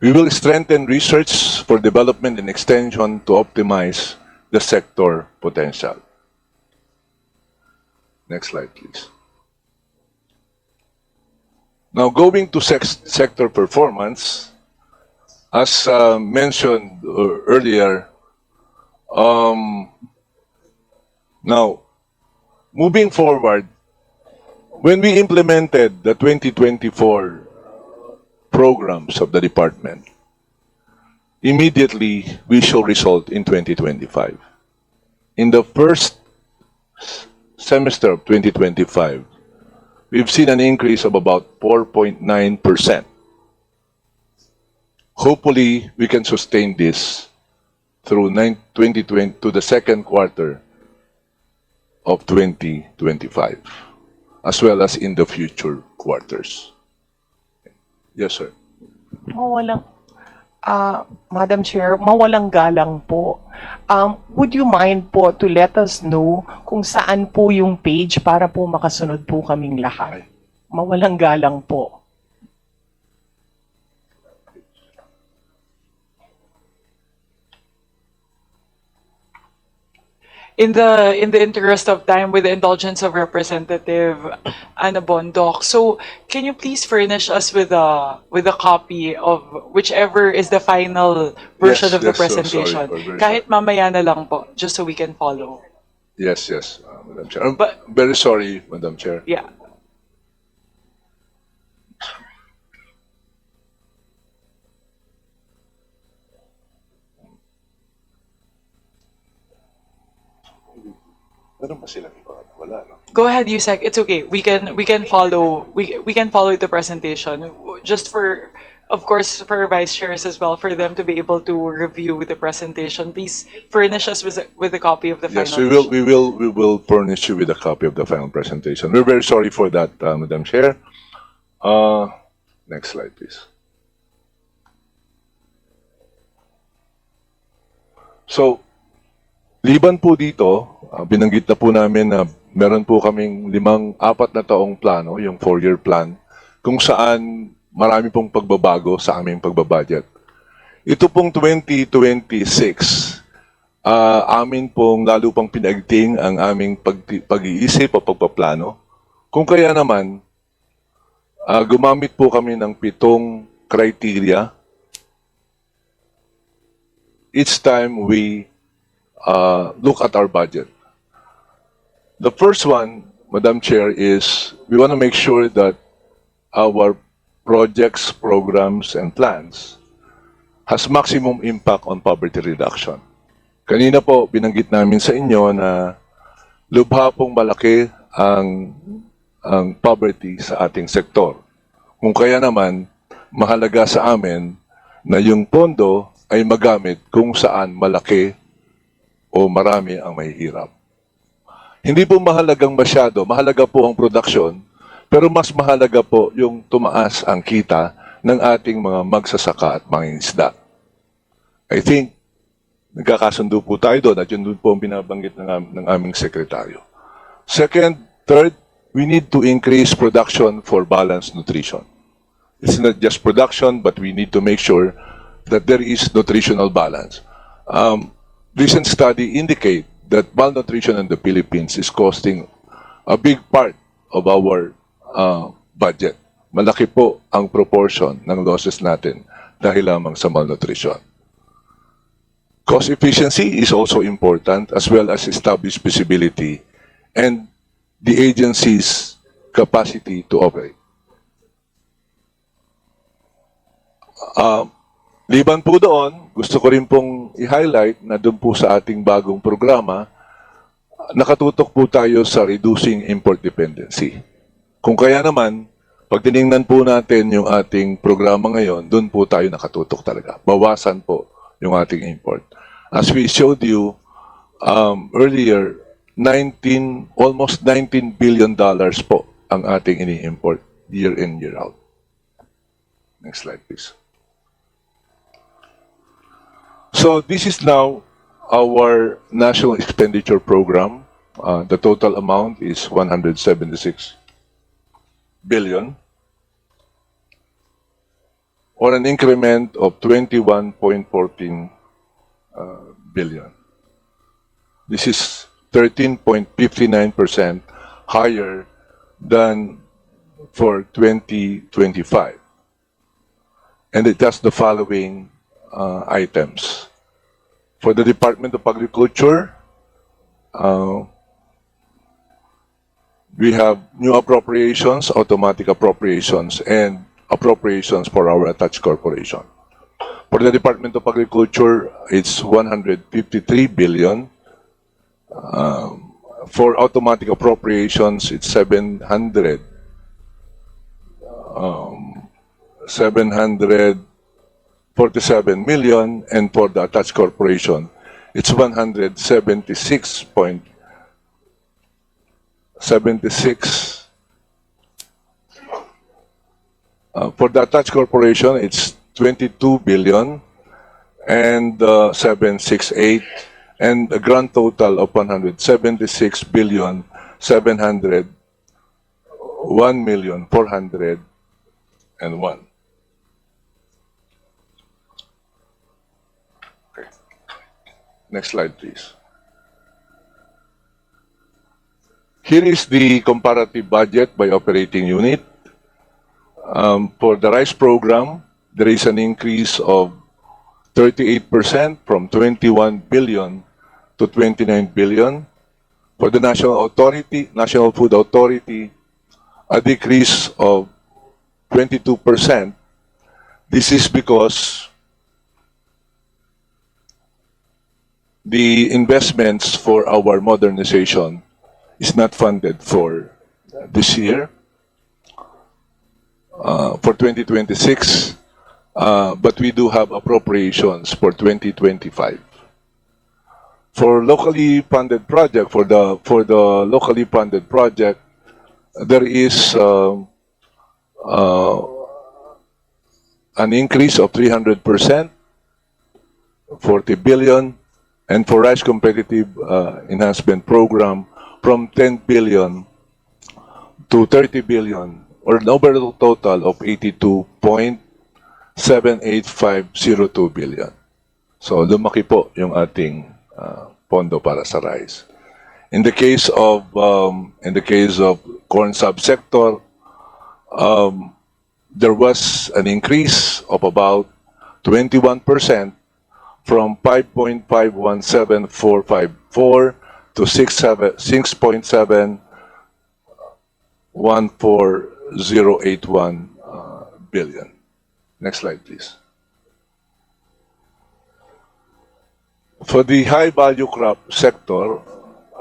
We will strengthen research for development and extension to optimize the sector potential. Next slide, please. Now, going to sector performance, as uh, mentioned uh, earlier, um, now, moving forward, when we implemented the 2024 programs of the department, immediately we show result in 2025. In the first semester of 2025, we've seen an increase of about 4.9%. Hopefully, we can sustain this through 2020 to the second quarter of 2025, as well as in the future quarters. Yes, sir. Mawalang, ah, Madam Chair, mawalang galang po. Um, would you mind po to let us know kung saan po yung page para po makasunod po kaming lahat? Mawalang galang po. In the in the interest of time with the indulgence of representative Anna Bondoc. So can you please furnish us with a with a copy of whichever is the final version Yes, of the yes, so sorry presentation? kahit mamaya na lang po just so we can follow. Yes, yes, uh, Madam Chair. I'm But- very sorry, Madam Chair. yeah Meron ba silang iba? Wala, no? go ahead Yusek it's okay we can we can follow we we can follow the presentation just for of course for vice chairs as well for them to be able to review the presentation please furnish us with a, with a copy of the Yes, final we will, we will, we will furnish you with a copy of the final presentation. We're very sorry for that, uh, Madam Chair. Uh, next slide, please. So, liban po dito, uh, binanggit na po namin na meron po kaming limang, apat na taong plano, yung four-year plan, kung saan marami pong pagbabago sa aming pagbabudget. Ito pong 2026, Ah, amin pong lalo pang pinagting ang aming pag, pag-iisip o pagpaplano. Kung kaya naman, ah, gumamit po kami ng pitong criteria each time we uh, look at our budget. The first one, Madam Chair, is we want to make sure that our projects, programs, and plans has maximum impact on poverty reduction. Kanina po, binanggit namin sa inyo na lubha pong malaki ang, ang poverty sa ating sektor. Kung kaya naman, mahalaga sa amin na yung pondo ay magamit kung saan malaki o marami ang mahihirap. Hindi po mahalagang masyado, mahalaga po ang production, pero mas mahalaga po yung tumaas ang kita ng ating mga magsasaka at mga isda. I think nagkakasundo po tayo doon at yun doon po ang binabanggit ng, ng aming sekretaryo. Second, third, we need to increase production for balanced nutrition. It's not just production, but we need to make sure that there is nutritional balance. Um, recent study indicate that malnutrition in the Philippines is costing a big part of our uh, budget. Malaki po ang proportion ng losses natin dahil lamang sa malnutrition. Cost efficiency is also important as well as established visibility and the agency's capacity to operate. Uh, liban po doon, gusto ko rin pong i-highlight na doon po sa ating bagong programa, nakatutok po tayo sa reducing import dependency. Kung kaya naman, pag tinignan po natin yung ating programa ngayon, doon po tayo nakatutok talaga. Bawasan po yung ating import. As we showed you um, earlier, 19, almost 19 billion dollars po ang ating ini-import year in, year out. Next slide, please. So this is now our national expenditure program. Uh, the total amount is 176 billion. or an increment of 21.14 uh, billion. This is 13.59% higher than for 2025. And it has the following uh, items. For the Department of Agriculture, uh, we have new appropriations, automatic appropriations, and appropriations for our attached corporation. For the Department of Agriculture, it's 153 billion. Um, for automatic appropriations, it's 700. Um, 747 million, and for the attached corporation, it's 176 point 76. Uh, for the attached corporation, it's 22 billion and uh, 768 and a grand total of 176 billion 700 1 million 400 and 1. Okay. Next slide, please. Here is the comparative budget by operating unit. Um, for the rice program, there is an increase of 38% from 21 billion to 29 billion. For the National Authority, National Food Authority, a decrease of 22%. This is because the investments for our modernization is not funded for this year, uh, for 2026, uh, but we do have appropriations for 2025. For locally funded project, for the for the locally funded project, there is um, uh, an increase of 300 percent, 40 billion, and for rice competitive uh, enhancement program from 10 billion to 30 billion or an overall total of 82.78502 billion. So lumaki po yung ating uh, pondo para sa rice. In the case of um, in the case of corn subsector, um, there was an increase of about 21 percent from 5.517454 to 6.7 14081 uh, billion. Next slide, please. For the high value crop sector,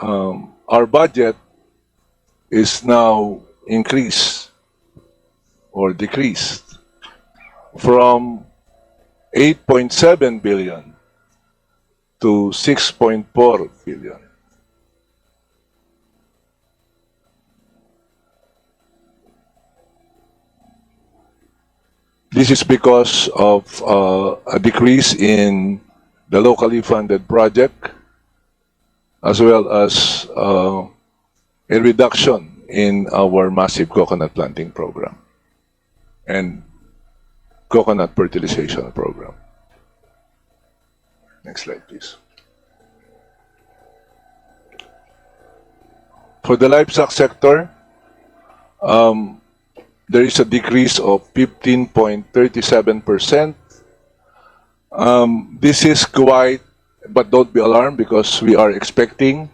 um, our budget is now increased or decreased from 8.7 billion to 6.4 billion. This is because of uh, a decrease in the locally funded project as well as uh, a reduction in our massive coconut planting program and coconut fertilization program. Next slide, please. For the livestock sector, um, there is a decrease of 15.37%. Um, this is quite, but don't be alarmed because we are expecting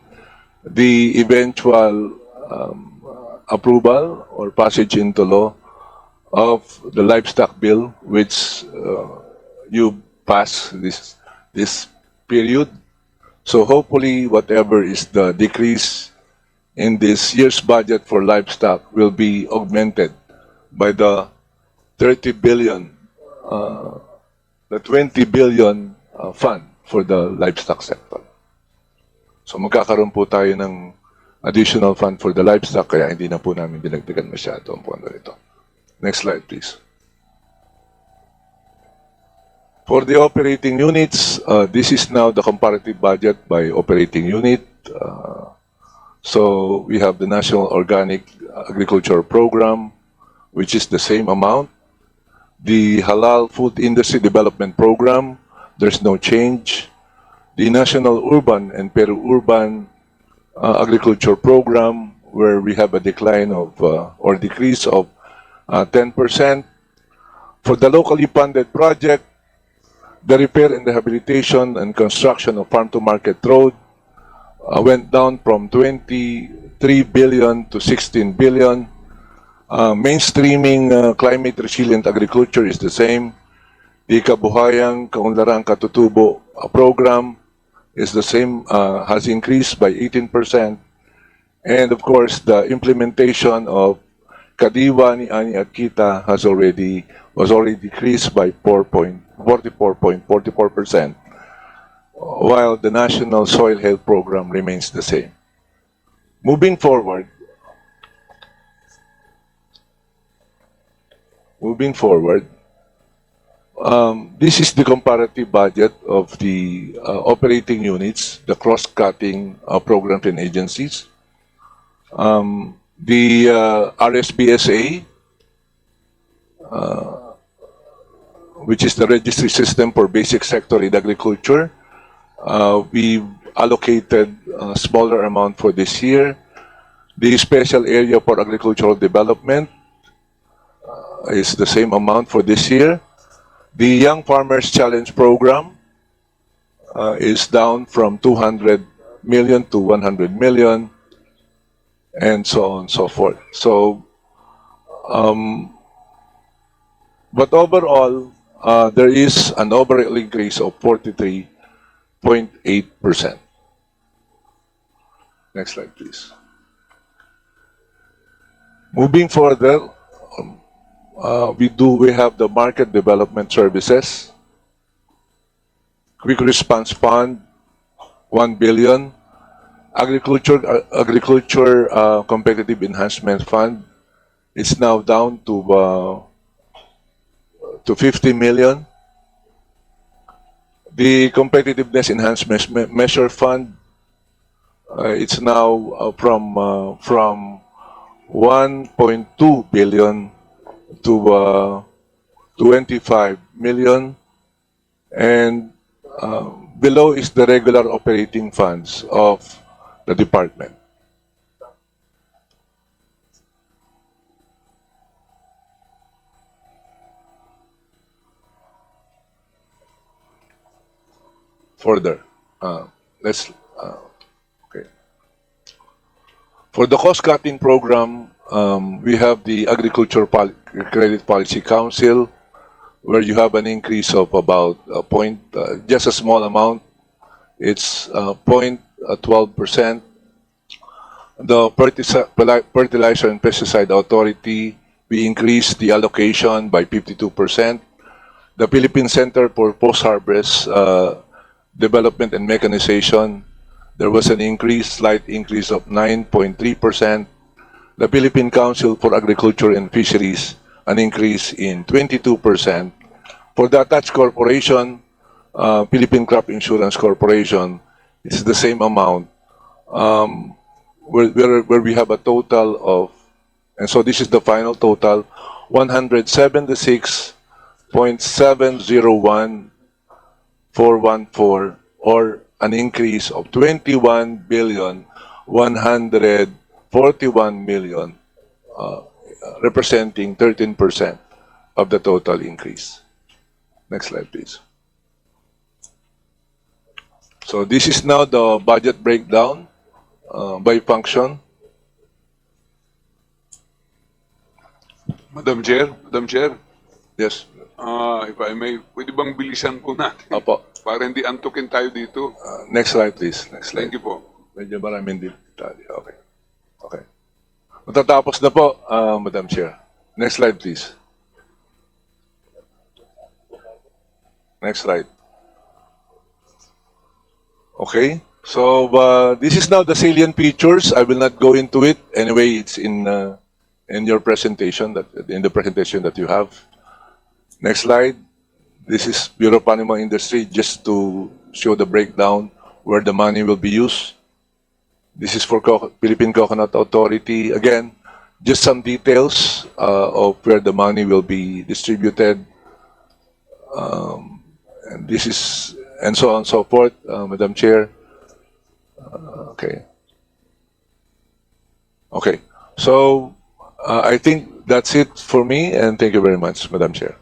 the eventual um, approval or passage into law of the livestock bill, which uh, you pass this this period. So hopefully, whatever is the decrease in this year's budget for livestock will be augmented by the 30 billion, uh, the 20 billion uh, fund for the livestock sector. So magkakaroon po tayo ng additional fund for the livestock kaya hindi na po namin dinagdagan masyado ang pondo nito. Next slide, please. For the operating units, uh, this is now the comparative budget by operating unit. Uh, so we have the National Organic Agriculture Program, which is the same amount. The Halal Food Industry Development Program, there's no change. The National Urban and Peri-Urban uh, Agriculture Program, where we have a decline of uh, or decrease of uh, 10%. For the locally funded project, the repair and rehabilitation and construction of farm to market road uh, went down from 23 billion to 16 billion. Uh, mainstreaming uh, climate resilient agriculture is the same. The Kabuhayang Kaunlarang Katutubo uh, program is the same, uh, has increased by 18%. And of course, the implementation of Kadiwa ni Ani at has already was already decreased by 4.44.44%, while the National Soil Health Program remains the same. Moving forward, moving forward, um, this is the comparative budget of the uh, operating units, the cross-cutting uh, programs and agencies. Um, the uh, RSBSA, uh, which is the registry system for basic sector in agriculture, uh, we allocated a smaller amount for this year. The special area for agricultural development uh, is the same amount for this year. The Young Farmers Challenge Program uh, is down from 200 million to 100 million, and so on and so forth. So, um, but overall, uh, there is an overall increase of 43.8%. Next slide, please. Moving further, um, uh, we do we have the market development services, quick response fund, one billion, agriculture uh, agriculture uh, competitive enhancement fund, it's now down to uh, to 50 million. The competitiveness enhancement measure fund, uh, it's now uh, from uh, from 1.2 billion to uh, 25 million, and uh, below is the regular operating funds of the department. Further, uh, let's uh, okay. For the cost-cutting program, um, we have the Agriculture Pol- Credit Policy Council, where you have an increase of about a point, uh, just a small amount. It's uh, point uh, 12 percent. The Fertilizer Fertilizer and Pesticide Authority, we increased the allocation by 52 percent. The Philippine Center for Post-Harvest uh, Development and Mechanization, there was an increase, slight increase of 9.3 percent. The Philippine Council for Agriculture and Fisheries, an increase in 22 percent. For the attached corporation, uh, Philippine Crop Insurance Corporation, it's the same amount. Um, where, where, where we have a total of, and so this is the final total, 176.701 414 or an increase of 21 billion 141 million uh, representing 13% of the total increase. Next slide please. So this is now the budget breakdown uh, by function. Madam Chair, Madam Chair, Yes. Ah, if I may, pwede bang bilisan po natin? Opo. Para hindi antukin tayo dito. Uh, next slide please. Next slide. Thank you po. Medyo maraming detalye. Okay. Okay. Matatapos na po, uh, Madam Chair. Next slide, please. Next slide. Okay. So, uh, this is now the salient features. I will not go into it. Anyway, it's in uh, in your presentation, that in the presentation that you have. Next slide. This is Bureau of Animal Industry, just to show the breakdown where the money will be used. This is for Co- Philippine Coconut Authority. Again, just some details uh, of where the money will be distributed. Um, and this is, and so on and so forth, uh, Madam Chair. Uh, okay. Okay. So uh, I think that's it for me, and thank you very much, Madam Chair.